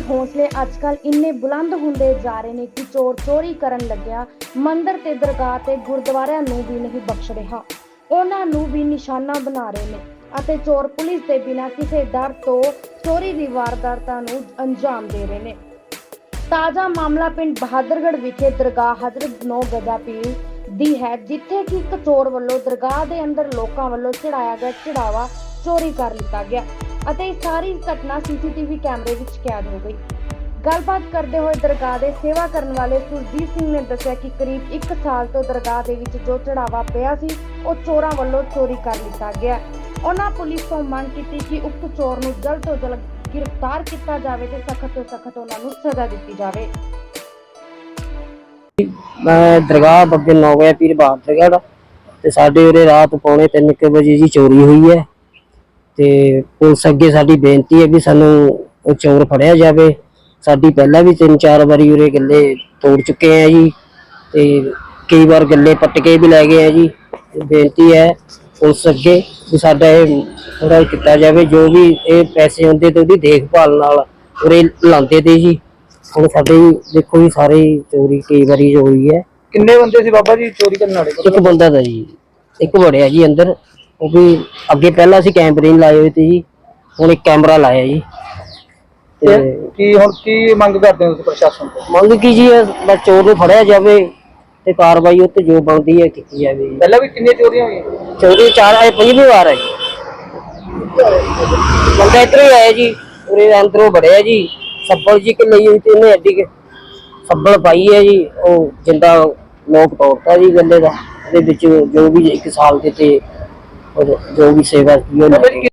ਹੌਸਲੇ ਅੱਜਕੱਲ ਇੰਨੇ ਬੁਲੰਦ ਹੁੰਦੇ ਜਾ ਰਹੇ ਨੇ ਕਿ ਚੋਰ ਚੋਰੀ ਕਰਨ ਲੱਗਿਆ। ਮੰਦਿਰ ਤੇ ਦਰਗਾਹ ਤੇ ਗੁਰਦੁਆਰਿਆਂ ਨੂੰ ਵੀ ਨਹੀਂ ਬਖਸ਼ ਰਿਹਾ। ਉਹਨਾਂ ਨੂੰ ਵੀ ਨਿਸ਼ਾਨਾ ਬਣਾ ਰਹੇ ਨੇ ਅਤੇ ਚੋਰ ਪੁਲਿਸ ਦੇ ਬਿਨਾਂ ਕਿਸੇ ਡਰ ਤੋਂ ਚੋਰੀ ਦੀ ਵਾਰਦਾਤਾਂ ਨੂੰ ਅੰਜਾਮ ਦੇ ਰਹੇ ਨੇ। ਤਾਜ਼ਾ ਮਾਮਲਾ ਪਿੰਡ ਬਹਾਦਰਗੜ੍ਹ ਵਿਖੇ ਦਰਗਾਹ ਹਜ਼ਰਤ ਨੋ ਗਦਾ ਪੀਰ ਦੀ ਹੈ, ਜਿੱਥੇ ਕਿ ਇੱਕ ਚੋਰ ਵੱਲੋਂ ਦਰਗਾਹ ਦੇ ਅੰਦਰ ਲੋਕਾਂ ਵੱਲੋਂ ਚੜਾਇਆ ਗਿਆ ਚੜਾਵਾ ਚੋਰੀ ਕਰ ਲਿੱਤਾ ਗਿਆ। ਅਤੇ ਇਹ ਸਾਰੀ ਘਟਨਾ ਸੀਸੀਟੀਵੀ ਕੈਮਰੇ ਵਿੱਚ ਕੈਦ ਹੋ ਗਈ। ਗੱਲਬਾਤ ਕਰਦੇ ਹੋਏ ਦਰਗਾਹ ਦੇ ਸੇਵਾ ਕਰਨ ਵਾਲੇ ਸੁਰਜੀਤ ਸਿੰਘ ਨੇ ਦੱਸਿਆ ਕਿ ਕਰੀਬ 1 ਸਾਲ ਤੋਂ ਦਰਗਾਹ ਦੇ ਵਿੱਚ ਜੋ ਚੜਾਵਾ ਪਿਆ ਸੀ, ਉਹ ਚੋਰਾਂ ਵੱਲੋਂ ਚੋਰੀ ਕਰ ਲਿੱਤਾ ਗਿਆ। ਉਹਨਾਂ ਪੁਲਿਸ ਤੋਂ ਮੰਗ ਕੀਤੀ ਕਿ ਉਕਤ ਚੋਰ ਨੂੰ ਜਲਦ ਤੋਂ ਜਲਦ ਗ੍ਰਿਫਤਾਰ ਕੀਤਾ ਜਾਵੇ ਤੇ ਸਖਤ ਤੋਂ ਸਖਤ ਉਹਨਾਂ ਨੂੰ ਸਜ਼ਾ ਦਿੱਤੀ ਜਾਵੇ। ਮੈਂ ਦਰਗਾਹ ਬੱਗੇ ਨੌ ਗਿਆ ਪੀਰ ਬਹਾਦਰਗੜ੍ਹ ਤੇ ਸਾਡੇ ਉਰੇ ਰਾਤ ਪੌਣੇ 3 ਵਜੇ ਜੀ ਚੋਰੀ ਹੋਈ ਹੈ। ਤੇ ਪੁਲਿਸ ਅੱਗੇ ਸਾਡੀ ਬੇਨਤੀ ਹੈ ਵੀ ਸਾਨੂੰ ਉਹ ਚੋਰ ਫੜਿਆ ਜਾਵੇ। ਸਾਡੀ ਪਹਿਲਾਂ ਵੀ ਤਿੰਨ ਚਾਰ ਵਾਰੀ ਉਰੇ ਗੱਲੇ ਤੋੜ ਚੁੱਕੇ ਆ ਜੀ ਤੇ ਕਈ ਵਾਰ ਗੱਲੇ ਪੱਟ ਕੇ ਵੀ ਲੈ ਗਏ ਆ ਜੀ। ਬੇਨਤੀ ਹੈ ਪੁਲਿਸ ਅੱਗੇ ਵੀ ਸਾਡਾ ਇਹ ਥੋੜਾ ਕੀਤਾ ਜਾਵੇ ਜੋ ਵੀ ਇਹ ਪੈਸੇ ਹੁੰਦੇ ਤੇ ਉਹਦੀ ਦੇਖਭਾਲ ਨਾਲ ਉਰੇ ਲਾਉਂਦੇ ਤੇ ਜੀ। ਹੁਣ ਸਾਡੇ ਦੇਖੋ ਜੀ ਸਾਰੇ ਚੋਰੀ ਕਈ ਵਾਰੀ ਹੋਈ ਹੈ। ਕਿੰਨੇ ਬੰਦੇ ਸੀ ਬਾਬਾ ਜੀ ਚੋਰੀ ਕਰਨ ਵਾਲੇ? ਇੱਕ ਬੰਦਾ ਦਾ ਜੀ ਇੱਕ ਵੜਿਆ ਜੀ ਅੰਦਰ। ਉਹ ਵੀ ਅੱਗੇ ਪਹਿਲਾਂ ਅਸੀਂ ਕੈਮਰੇ ਨਹੀਂ ਲਾਏ ਹੋਏ ਤੇ ਜੀ ਹੁਣ ਇੱਕ ਕੈਮਰਾ ਲਾਇਆ ਜੀ। ਤੇ ਕੀ ਹੁਣ ਕੀ ਮੰਗ ਕਰਦੇ ਹੋ ਤੁਸੀਂ ਪ੍ਰਸ਼ਾਸਨ ਤੋਂ? ਮੰਗ ਕੀ ਜੀ ਬਸ ਚੋਰ ਨੂੰ ਫੜਿਆ ਜਾਵੇ ਤੇ ਕਾਰਵਾਈ ਉੱਤੇ ਜੋ ਬਣਦੀ ਹੈ ਕੀਤੀ ਜਾਵੇ ਜੀ। ਪਹਿਲਾਂ ਵੀ ਕਿੰਨੀਆਂ ਚੋਰੀਆਂ ਹੋਈਆਂ? ਚੌਥੀ ਚਾਰ ਆਏ ਪੰਜਵੀਂ ਵਾਰ ਹੈ ਬੰਦਾ ਇੱਧਰੋਂ ਹੀ ਆਇਆ ਜੀ ਉਰੇ ਅੰਦਰੋਂ ਵੜਿਆ ਜੀ। ਸੱਬਲ ਜੀ ਕਿ ਲਈ ਹੋਈ ਤੇ ਇਹਨੇ ਐਡੀ ਕਿ ਸੱਬਲ ਪਾਈ ਹੈ ਜੀ ਉਹ ਜਿੰਦਾ ਲੋਕ ਤੋੜਤਾ ਜੀ ਗੱਲੇ ਦਾ। ਉਹਦੇ ਵਿੱਚ ਜੋ ਵੀ ਇੱਕ ਸਾਲ ਦੇ ਤੇ ਉਹ ਜੋ ਵੀ ਸੇਵਾ ਸੀ ਉਹ ਲੈ ਕੇ